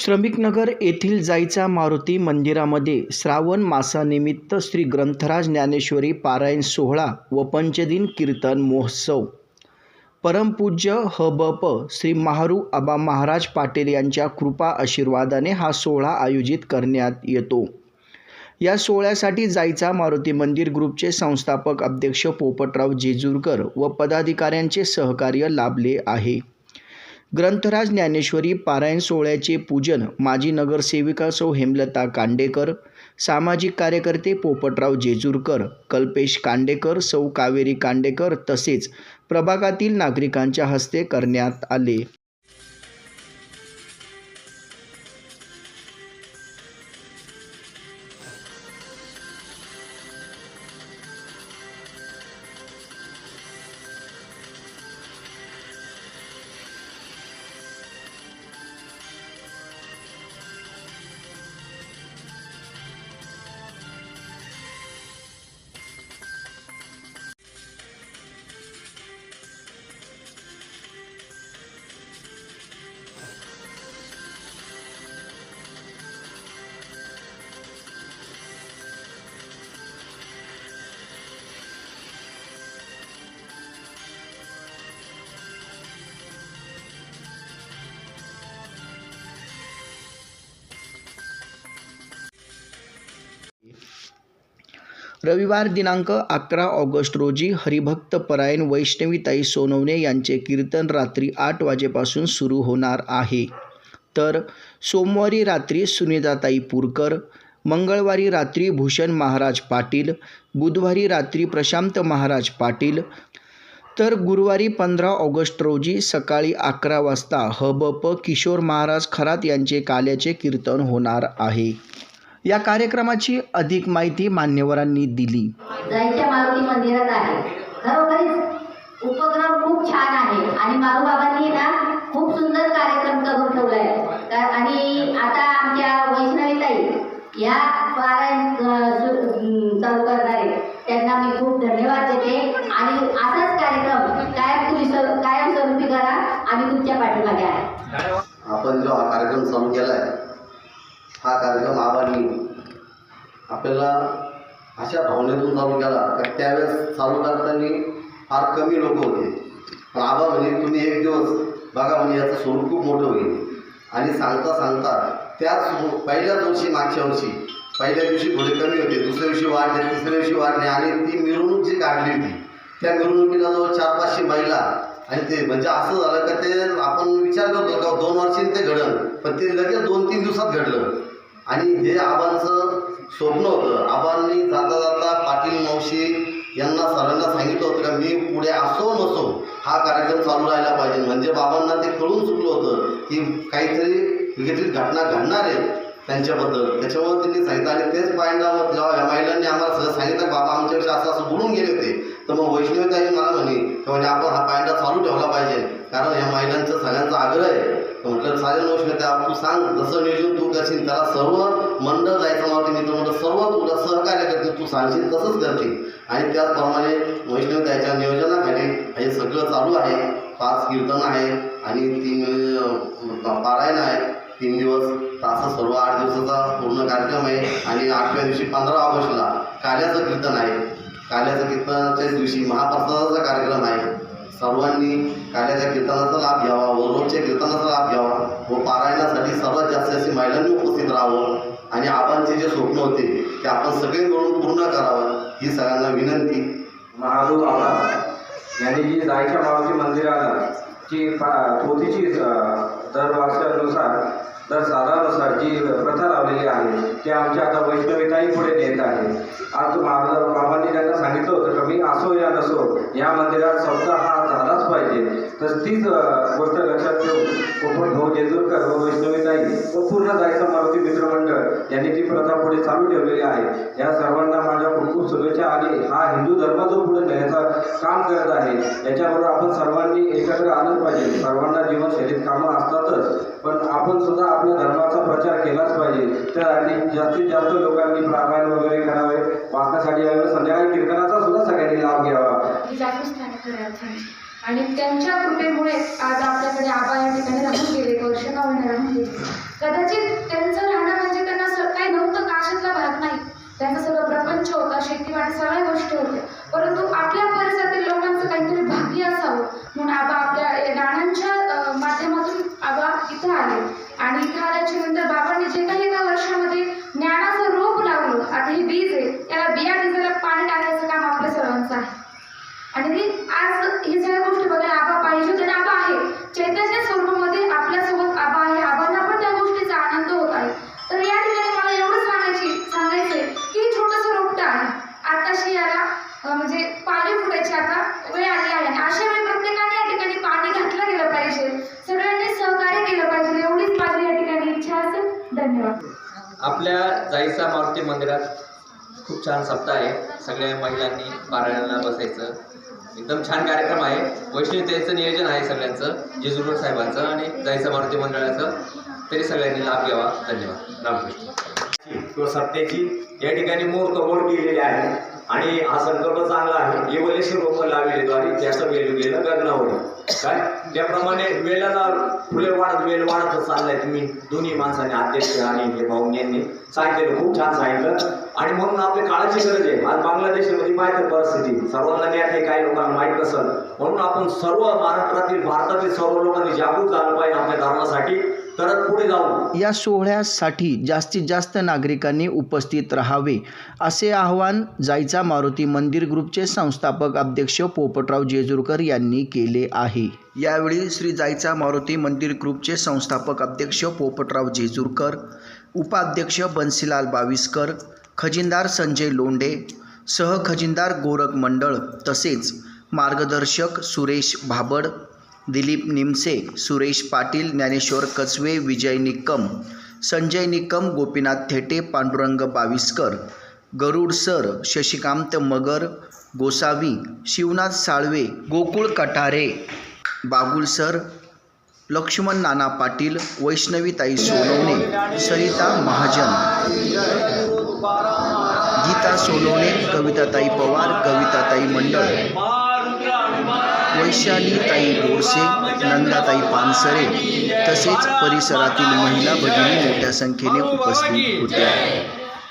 श्रमिकनगर येथील जायचा मारुती मंदिरामध्ये श्रावण मासानिमित्त श्री ग्रंथराज ज्ञानेश्वरी पारायण सोहळा व पंचदिन कीर्तन महोत्सव. परमपूज्य ह ब प श्री महारू आबा महाराज पाटील यांच्या कृपा आशीर्वादाने हा सोहळा आयोजित करण्यात येतो. या सोहळ्यासाठी जायचा मारुती मंदिर ग्रुपचे संस्थापक अध्यक्ष पोपटराव जेजूरकर व पदाधिकाऱ्यांचे सहकार्य लाभले आहे. ग्रंथराज ज्ञानेश्वरी पारायण सोहळ्याचे पूजन माजी नगरसेविका सौ हेमलता कांडेकर सामाजिक कार्यकर्ते पोपटराव जेजूरकर कल्पेश कांडेकर सौ कावेरी कांडेकर तसेच प्रभागातील नागरिकांच्या हस्ते करण्यात आले. रविवार दिनांक अकरा ऑगस्ट रोजी हरिभक्त परायण वैष्णवीताई सोनवणे यांचे कीर्तन रात्री आठ वाजेपासून सुरू होणार आहे. तर सोमवारी रात्री सुनीताताई पुरकर मंगळवारी रात्री भूषण महाराज पाटील बुधवारी रात्री प्रशांत महाराज पाटील तर गुरुवारी पंधरा ऑगस्ट रोजी सकाळी अकरा वाजता ह ब प किशोर महाराज खरात यांचे काल्याचे कीर्तन होणार आहे. या कार्यक्रमाची अधिक माहिती मान्यवरांनी दिली. मारुती मंदिरात आहे. खरोखरीच उपक्रम खूप छान आहे आणि मारूबाबांनी ना खूप सुंदर कार्यक्रम करून ठेवलाय. आणि आता आमच्या वैष्णवीताई या पारायण चालू करणारे त्यांना मी खूप धन्यवाद देते. आणि असाच कार्यक्रम कायम तुम्ही स्व- कायमस्वरूपी करा. आम्ही तुमच्या पाठीमागे आहे. आपण जो हा कार्यक्रम चालू केला आहे हा कार्यक्रम आबांनी आपल्याला अशा भावनेतून चालू केला कारण त्यावेळेस चालू करताना फार कमी लोक होते. पण आबा म्हणे तुम्ही एक दिवस बघा म्हणजे याचं स्वरूप खूप मोठं होईल. आणि सांगता सांगता त्याच पहिल्याच वर्षी मागच्या वर्षी पहिल्या दिवशी थोडे कमी होते दुसऱ्या दिवशी वाढले तिसऱ्या दिवशी वाढले आणि ती मिरवणूक जी काढली होती त्या मिरवणुकीला जवळ चार पाचशे महिला आणि ते म्हणजे असं झालं का ते आपण विचार करतो का दोन वर्षी ते घडलं पण ते लगेच दोन तीन दिवसात घडलं. आणि हे आबांचं स्वप्न होतं. आबांनी जाता जाता पाटील मावशी यांना सरांना सांगितलं होतं का मी पुढे असो नसो हा कार्यक्रम चालू राहिला पाहिजे. म्हणजे बाबांना ते कळून चुकलं होतं की काहीतरी विघटित घटना घडणार आहे त्यांच्याबद्दल. त्याच्यामुळे त्यांनी सांगितलं आणि तेच पाहिलं मग जेव्हा या महिलांनी आम्हाला सहज सांगितलं बाबा आमच्यापेक्षा असं असं बोलून गेले होते. तर मग वैष्णवीताई मला म्हणे की म्हणजे आपण हा पायंडा चालू ठेवला पाहिजे. कारण या महिलांचा सगळ्यांचा आग्रह आहे. तर म्हटलं चालेल त्या तू सांग जसं नियोजन तू करशील त्याला सर्व मंडळ जायचं मारते मी तर म्हटलं सर्व तुला सहकार्य करतील तू सांगशील तसंच करतील आणि त्याचप्रमाणे वैष्णवीताईच्या नियोजनाखाली हे सगळं चालू आहे. पाच कीर्तन आहे आणि तीन पारायण आहे. तीन दिवस तर सर्व आठ दिवसाचा पूर्ण कार्यक्रम आहे. आणि आठव्या दिवशी पंधरा ऑगस्टला काल्याचं कीर्तन आहे. काल्याचं कीर्तनाच्याच दिवशी महाप्रसादाचा कार्यक्रम आहे. सर्वांनी काल्याच्या कीर्तनाचा लाभ घ्यावा व रोजच्या कीर्तनाचा लाभ घ्यावा. व पारायणासाठी सर्वात जास्त अशी महिलांनी उपस्थित राहावं. आणि आबांचे जे स्वप्न होते ते आपण सगळे मिळून पूर्ण करावं ही सगळ्यांना विनंती. महादेव बाबा यांनी जी जायच्या मारुती मंदिराला जी पा- पोथीची अ, तर वर्षानुसार दर जी प्रथा लावलेली आहे. ते आमच्या आता वैष्णविताही पुढे नेत आहे. आज माझं बाबांनी त्यांना सांगितलं होतं का मी असो या नसो या मंदिरात सप्ताह हा झालाच पाहिजे. तर तीच गोष्ट लक्षात ठेवून पोपट भाऊ जेजूरकर व वैष्णविताई व पूर्ण जायचं मारुती मित्रमंडळ यांनी ती प्रथा पुढे चालू ठेवलेली आहे. या सर्वांना माझ्या खूप खूप शुभेच्छा आणि हा हिंदू धर्म जो पुढे नेण्याचं काम करत आहे याच्याबरोबर आपण सर्वांनी एकत्र आलं पाहिजे. सर्वांना जीवनशैलीत कामं असतातच. त्यासाठी जास्तीत जास्त लोकांनी प्राणायाम वगैरे करावे. वाचण्यासाठी यावं संध्याकाळी कीर्तनाचा सुद्धा सगळ्यांनी लाभ घ्यावा. आणि त्यांच्या कृपेमुळे आज आपल्याकडे आबा या ठिकाणी राहून गेले एक वर्ष का राहून गेले. कदाचित त्यांचं राहणं म्हणजे त्यांना काही नव्हतं काशातला भाग नाही. त्यांचा सगळं प्रपंच होता शेतीवाडी सगळ्या गोष्टी होत्या. परंतु आपल्या परिसरातील लोकांचं काहीतरी भाग्य असावं म्हणून आबा आपल्या गाण्यांच्या माध्यमातून आबा इथं आले. आणि इथं आल्याच्यानंतर बाबांनी जे काही बीज आहे याला बिया भिजायला पाणी टाकायचं काम आपल्या सर्वांचं आहे. आणि आज हे सगळ्या गोष्टी बघायला आबा पाहिजे होते आबा आहे. चैतन्य स्वरूपामध्ये आपल्यासोबत आबा आहे. आबांना पण त्या गोष्टीचा आनंद होत आहे. तर या ठिकाणी मला एवढं सांगायची सांगायचंय की हे छोटंसं रोपटं आहे. आताशी याला म्हणजे पाणी फुटायची आता वेळ आली आहे. आणि अशा वेळी प्रत्येकाने या ठिकाणी पाणी घातलं गेलं पाहिजे. सगळ्यांनी सहकार्य केलं पाहिजे. एवढीच माझी या ठिकाणी इच्छा असेल. धन्यवाद. आपल्या जायसा मारुती मंदिरात खूप छान सप्ताह आहे. सगळ्या महिलांनी पारायणाला बसायचं. एकदम छान कार्यक्रम आहे. वैष्णवतेचं नियोजन आहे सगळ्यांचं जेजुगर साहेबांचं आणि जायचं मारुती मंडळाचं. तरी सगळ्यांनी लाभ घ्यावा. धन्यवाद. रामकृष्ण. किंवा सत्याची या ठिकाणी मोर कमोड केलेली आहे आणि हा संकल्प चांगला आहे. येवलेशी रोपं लावलेद्वारे त्याचं वेळ गेलं गगनावर काय? त्याप्रमाणे वेळाला फुले वाढत वेळ वाढतच चाललाय तुम्ही. दोन्ही माणसांनी अध्यक्ष आणि हे भाऊन यांनी सांगितलं खूप छान सांगितलं. आणि म्हणून आपली काळाची गरज आहे. आज बांगलादेशमध्ये माहिती आहे परिस्थिती. सर्वांना ज्ञात आहे काही लोकांना माहीत नसेल. म्हणून आपण सर्व महाराष्ट्रातील भारतातील सर्व लोकांनी जागृत झालं पाहिजे आपल्या धर्मासाठी. तरच पुढे जाऊ. या सोहळ्यासाठी जास्तीत जास्त नागरिकांनी उपस्थित राहावे असे आवाहन जायचा मारुती मंदिर ग्रुपचे संस्थापक अध्यक्ष पोपटराव जेजुरकर यांनी केले आहे. यावेळी श्री जायचा मारुती मंदिर ग्रुपचे संस्थापक अध्यक्ष पोपटराव जेजुरकर उपाध्यक्ष बन्सीलाल बाविस्कर खजिनदार संजय लोंढे सहखजिनदार गोरख मंडळ तसेच मार्गदर्शक सुरेश भाबड दिलीप निमसे सुरेश पाटील ज्ञानेश्वर कचवे विजय निकम संजय निकम गोपीनाथ थेटे पांडुरंग बाविस्कर गरुड सर शशिकांत मगर गोसावी शिवनाथ साळवे गोकुळ कटारे बागुल सर लक्ष्मण नाना पाटील वैष्णवीताई सोनवणे सरिता महाजन. गीता सोनवणे कविताताई पवार कविताताई मंडळ वैशालीताई बोरसे नंदाताई पानसरे तसेच परिसरातील महिला भगिनी मोठ्या संख्येने उपस्थित होत्या.